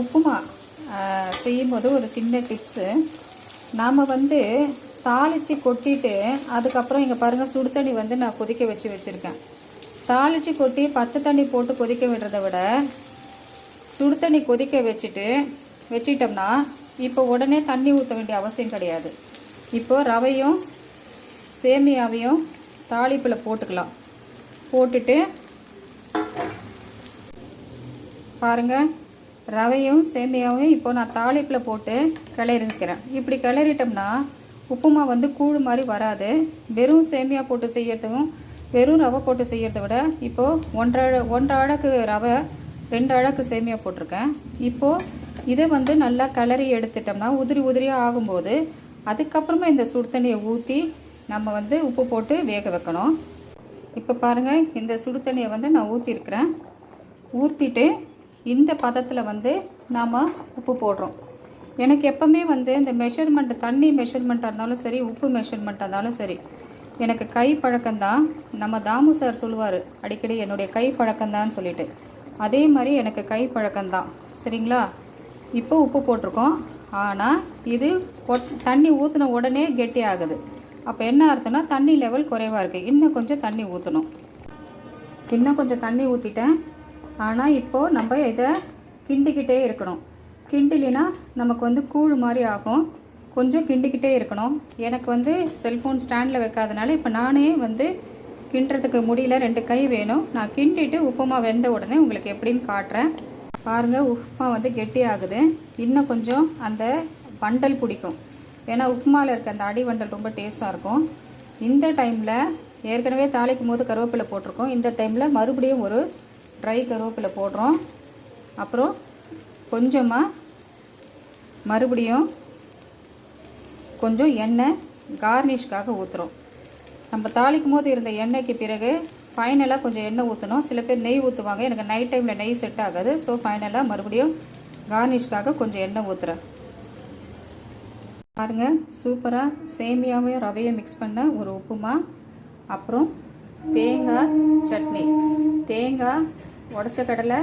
உப்புமா செய்யும்போது ஒரு சின்ன டிப்ஸு நாம் வந்து தாளித்து கொட்டிட்டு அதுக்கப்புறம் இங்கே பாருங்கள் சுடு தண்ணி வந்து நான் கொதிக்க வச்சு வச்சுருக்கேன். தாளித்து கொட்டி பச்சை தண்ணி போட்டு கொதிக்க விடுறத விட சுடு தண்ணி கொதிக்க வச்சுட்டு வச்சிட்டோம்னா இப்போ உடனே தண்ணி ஊற்ற வேண்டிய அவசியம் கிடையாது. இப்போ ரவையும் சேமியாவையும் தாளிப்பில் போட்டுக்கலாம். போட்டுட்டு பாருங்கள் ரவையும் சேமியாவும் இப்போ நான் தாளிப்பில் போட்டு கிளறிக்கிறேன் இப்படி கிளறிட்டோம்னா உப்புமா வந்து கூழ் மாதிரி வராது. வெறும் சேமியா போட்டு செய்யறதும் வெறும் ரவை போட்டு செய்யறத விட இப்போது ஒன்றரை ஒன்றரை அழகு ரவை ரெண்டு அழகு சேமியா போட்டிருக்கேன். இப்போது இதை வந்து நல்லா கிளறி எடுத்துட்டோம்னா உதிரி உதிரியாக ஆகும்போது அதுக்கப்புறமா இந்த சுடு தண்ணியை ஊற்றி நம்ம வந்து உப்பு போட்டு வேக வைக்கணும். இப்போ பாருங்கள் இந்த சுடு தண்ணியை வந்து நான் ஊற்றிருக்கிறேன் ஊற்றிட்டு இந்த பதத்தில் வந்து நாம் உப்பு போடுறோம். எனக்கு எப்போவுமே வந்து இந்த மெஷர்மெண்ட் தண்ணி மெஷர்மெண்ட்டாக இருந்தாலும் சரி உப்பு மெஷர்மெண்ட்டாக இருந்தாலும் சரி எனக்கு கை பழக்கம்தான் நம்ம தாமு சார் சொல்லுவார் அடிக்கடி என்னுடைய கை பழக்கம்தான்னு சொல்லிட்டு. அதே மாதிரி எனக்கு கை பழக்கம்தான் சரிங்களா? இப்போ உப்பு போட்டிருக்கோம். ஆனால் இது கொட்- தண்ணி ஊற்றின உடனே கெட்டி ஆகுது. அப்போ என்ன அர்த்தம்னா தண்ணி லெவல் குறைவாக இருக்குது இன்னும் கொஞ்சம் தண்ணி ஊற்றணும் இன்னும் கொஞ்சம் தண்ணி ஊற்றிட்டேன் ஆனால் இப்போது நம்ம இதை கிண்டிக்கிட்டே இருக்கணும். கிண்டிலினா நமக்கு வந்து கூழ் மாதிரி ஆகும். கொஞ்சம் கிண்டிக்கிட்டே இருக்கணும். எனக்கு வந்து செல்ஃபோன் ஸ்டாண்டில் வைக்காதனால இப்போ நானே வந்து கிண்டுறதுக்கு முடியல ரெண்டு கை வேணும். நான் கிண்டிட்டு உப்புமா வெந்த உடனே உங்களுக்கு எப்படின்னு காட்டுறேன். பாருங்கள் உப்புமா வந்து கெட்டி ஆகுது இன்னும் கொஞ்சம் அந்த வண்டல் பிடிக்கும். ஏன்னா உப்புமாவில் இருக்க அந்த அடி வண்டல் ரொம்ப டேஸ்ட்டாக இருக்கும். இந்த டைமில் ஏற்கனவே தாளிக்கும் போது கருவேப்பிலை போட்டிருக்கோம். இந்த டைமில் மறுபடியும் ஒரு ட்ரை கருவேப்பிலை போடுறோம். அப்புறம் கொஞ்சமாக மறுபடியும் கொஞ்சம் எண்ணெய் கார்னிஷ்காக ஊற்றுறோம் நம்ம தாளிக்கும் போது இருந்த எண்ணெய்க்கு பிறகு ஃபைனலாக கொஞ்சம் எண்ணெய் ஊற்றணும் சில பேர் நெய் ஊற்றுவாங்க எனக்கு நைட் டைமில் நெய் செட் ஆகாது. ஸோ ஃபைனலாக மறுபடியும் கார்னிஷ்காக கொஞ்சம் எண்ணெய் ஊற்றுறேன் பாருங்கள் சூப்பராக சேமியாவையும் ரவையும் மிக்ஸ் பண்ண ஒரு உப்புமா. அப்புறம் தேங்காய் சட்னி. தேங்காய் உடச்ச கடலை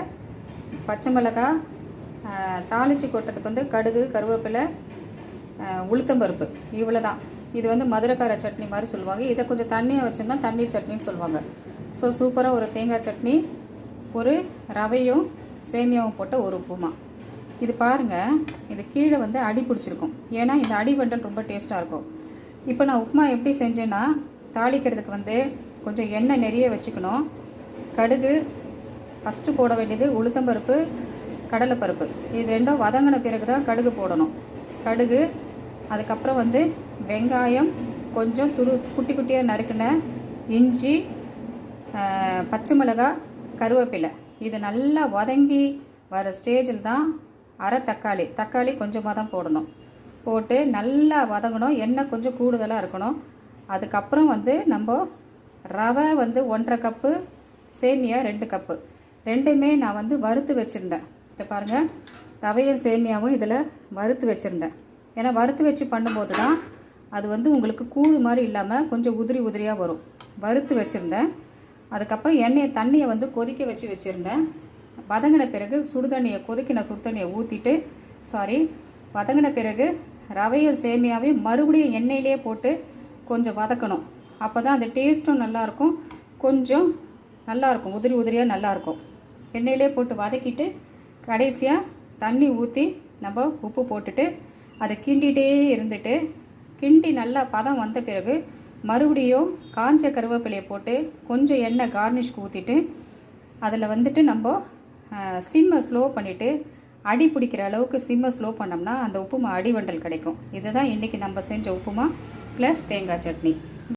பச்சை மிளகாய் தாளித்து தாளிச்சு கொட்டத்துக்கு வந்து கடுகு கருவேப்பிலை உளுத்தம்பருப்பு இவ்வளோ தான் இது வந்து மதுரைக்கார சட்னி மாதிரி சொல்லுவாங்க. இதை கொஞ்சம் தண்ணியாக வச்சோம்னா தண்ணி சட்னின்னு சொல்லுவாங்க. ஸோ சூப்பராக ஒரு தேங்காய் சட்னி ஒரு ரவையும் சேமியாவும் போட்ட ஒரு உப்புமா. இது பாருங்கள் இது கீழே வந்து அடி பிடிச்சிருக்கும். ஏன்னா இந்த அடி வண்டல் ரொம்ப டேஸ்ட்டாக இருக்கும். இப்போ நான் உப்புமா எப்படி செஞ்சேன்னா தாளிக்கிறதுக்கு வந்து கொஞ்சம் எண்ணெய் நிறைய வச்சுக்கணும். கடுகு ஃபஸ்ட்டு போட வேண்டியது உளுத்தம்பருப்பு கடலைப்பருப்பு இது ரெண்டும் வதங்கின பிறகு தான் கடுகு போடணும். கடுகு அதுக்கப்புறம் வந்து வெங்காயம் கொஞ்சம் துரு குட்டி குட்டியாக நறுக்கின இஞ்சி பச்சை மிளகாய் கருவேப்பிலை. இது நல்லா வதங்கி வர ஸ்டேஜில் தான் அரை தக்காளி தக்காளி கொஞ்சமாக தான் போடணும். போட்டு நல்லா வதங்கணும். எண்ணெய் கொஞ்சம் கூடுதலாக இருக்கணும். அதுக்கப்புறம் வந்து நம்ம ரவை வந்து ஒன்றரை கப்பு சேமியா ரெண்டு கப்பு. ரெண்டுமே நான் வந்து வறுத்து வச்சுருந்தேன். இதை பாருங்கள் ரவையும் சேமியாவும் இதில் வறுத்து வச்சுருந்தேன். ஏன்னா வறுத்து வச்சு பண்ணும்போது தான் அது வந்து உங்களுக்கு கூழ் மாதிரி இல்லாமல் கொஞ்சம் உதிரி உதிரியாக வரும். வறுத்து வச்சுருந்தேன். அதுக்கப்புறம் எண்ணெயை தண்ணியை வந்து கொதிக்க வச்சு வச்சுருந்தேன். வதங்கின பிறகு சுடுதண்ணியை கொதிக்கின சுடுதண்ணியை ஊற்றிட்டு சாரி வதங்கின பிறகு ரவையும் சேமியாவையும் மறுபடியும் எண்ணெயிலே போட்டு கொஞ்சம் வதக்கணும். அப்போ தான் அந்த டேஸ்ட்டும் நல்லாயிருக்கும் கொஞ்சம் நல்லாயிருக்கும் உதிரி உதிரியாக நல்லாயிருக்கும் எண்ணெயிலே போட்டு வதக்கிட்டு கடைசியாக தண்ணி ஊற்றி நம்ம உப்பு போட்டுட்டு அதை கிண்டிகிட்டே இருந்துட்டு கிண்டி நல்லா பதம் வந்த பிறகு மறுபடியும் காஞ்ச கருவேப்பிலையை போட்டு கொஞ்சம் எண்ணெய் கார்னிஷ்க்கு ஊற்றிட்டு அதில் வந்துட்டு நம்ம சிம்மை ஸ்லோ பண்ணிவிட்டு அடி பிடிக்கிற அளவுக்கு சிம்மை ஸ்லோ பண்ணோம்னா அந்த உப்புமா அடிவண்டல் கிடைக்கும். இதுதான் இன்றைக்கி நம்ம செஞ்ச உப்புமா ப்ளஸ் தேங்காய் சட்னி.